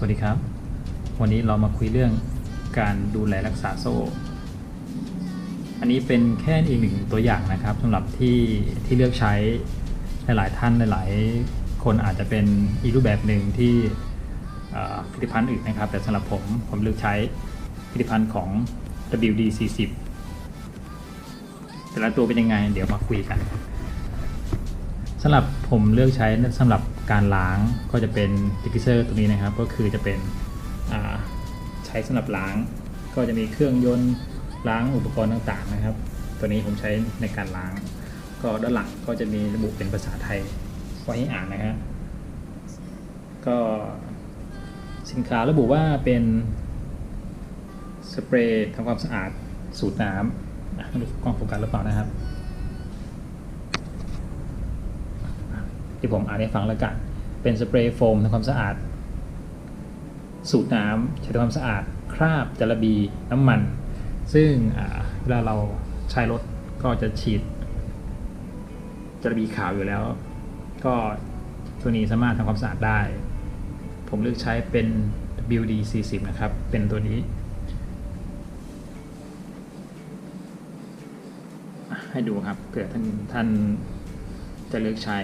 สวัสดีครับ วันนี้เรามาคุยเรื่องการดูแลรักษาโซ่ อันนี้เป็นแค่อีกหนึ่งตัวอย่างนะครับสำหรับที่ที่เลือกใช้หลาย ๆ ท่านหลาย ๆ คนอาจจะเป็นอีกรูปแบบหนึ่งที่ผลิตภัณฑ์อื่นนะครับ แต่สำหรับผมผมเลือกใช้ผลิตภัณฑ์ของ WD40 แต่ละตัวเป็นยังไง เดี๋ยวมาคุยกันสำหรับผมเลือกใช้สำหรับ การล้างก็จะเป็นดิกิเซอร์ตัวนี้นะครับ ก็คือจะเป็นใช้สำหรับล้าง ก็จะมีเครื่องยนต์ล้างอุปกรณ์ต่างๆนะครับ ตัวนี้ผมใช้ในการล้าง ก็ด้านหลังก็จะมีระบุเป็นภาษาไทยไว้ให้อ่านนะครับก็สินค้าระบุว่าเป็นสเปรย์ทำความสะอาดสูตรน้ำไม่รู้กล้องโฟกัสหรือเปล่านะครับ ที่ผมอ่านให้ฟังแล้วกัน เป็นสเปรย์โฟมทำความสะอาด สูตรน้ำใช้ทำความสะอาด คราบจระบีน้ำมัน ซึ่งเวลาเราใช้รถก็จะฉีดจระบีขาวอยู่แล้ว ก็ตัวนี้สามารถทำความสะอาดได้ ผมเลือกใช้เป็น WD 40นะครับ เป็นตัวนี้ ให้ดูครับเผื่อท่านท่านจะเลือกใช้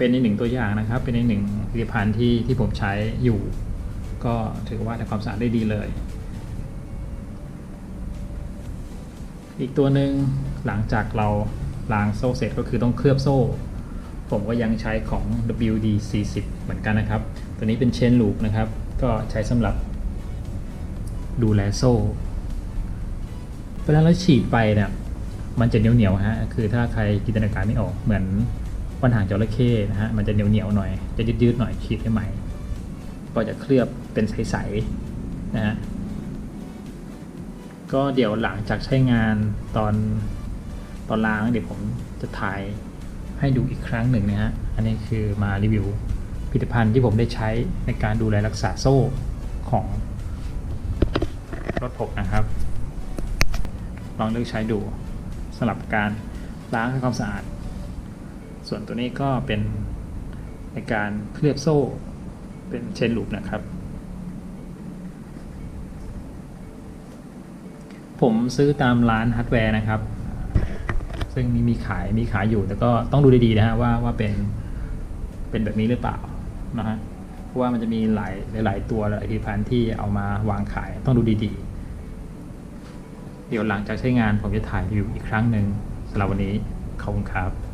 เป็นในกหนึ่งตัวอย่างนะครับ เป็นในกหนึ่งผลิตภัณฑ์ที่ที่ผมใช้อยู่ ก็ถือว่าทำความสะอาดได้ดีเลย อีกตัวหนึ่งหลังจากเราล้างโซ่เสร็จก็คือต้องเคลือบโซ่ ผมก็ยังใช้ของ WD 40 เหมือนกันนะครับ ตัวนี้เป็นเชนลูปนะครับ ก็ใช้สำหรับดูแลโซ่เวลาเราฉีดไปเนี่ยมันจะเหนียวเหนียวๆฮะ คือถ้าใครจินตนาการไม่ออกเหมือน ปัญหางจระเข้นะฮะมันจะเหนียวเหนียวๆหน่อย จะยืดยืดๆหน่อยฉีดให้ใหม่ก็จะเคลือบเป็นใสๆนะฮะก็เดี๋ยวหลังจากใช้งานตอนตอนล้างเดี๋ยวผมจะถ่ายให้ดูอีกครั้งหนึ่งนะฮะอันนี้คือมารีวิวผลิตภัณฑ์ที่ผมได้ใช้ในการดูแลรักษาโซ่ของรถผมนะครับ ลองเลือกใช้ดูสำหรับการล้างทำความสะอาด ส่วนตัวนี้ก็เป็นในการเคลือบโซ่เป็นเชนลูปนะครับ ผมซื้อตามร้านฮาร์ดแวร์นะครับ ซึ่งมีมีขายมีขายอยู่ แต่ก็ต้องดูดีๆนะฮะว่าว่าเป็นเป็นแบบนี้หรือเปล่านะฮะเพราะว่ามันจะมีหลายหลายตัวหลายผลิตภัณฑ์ที่เอามาวางขายต้องดูดีๆ เดี๋ยวหลังจากใช้งานผมจะถ่ายรีวิวอีกครั้งหนึ่งสำหรับวันนี้ขอบคุณครับ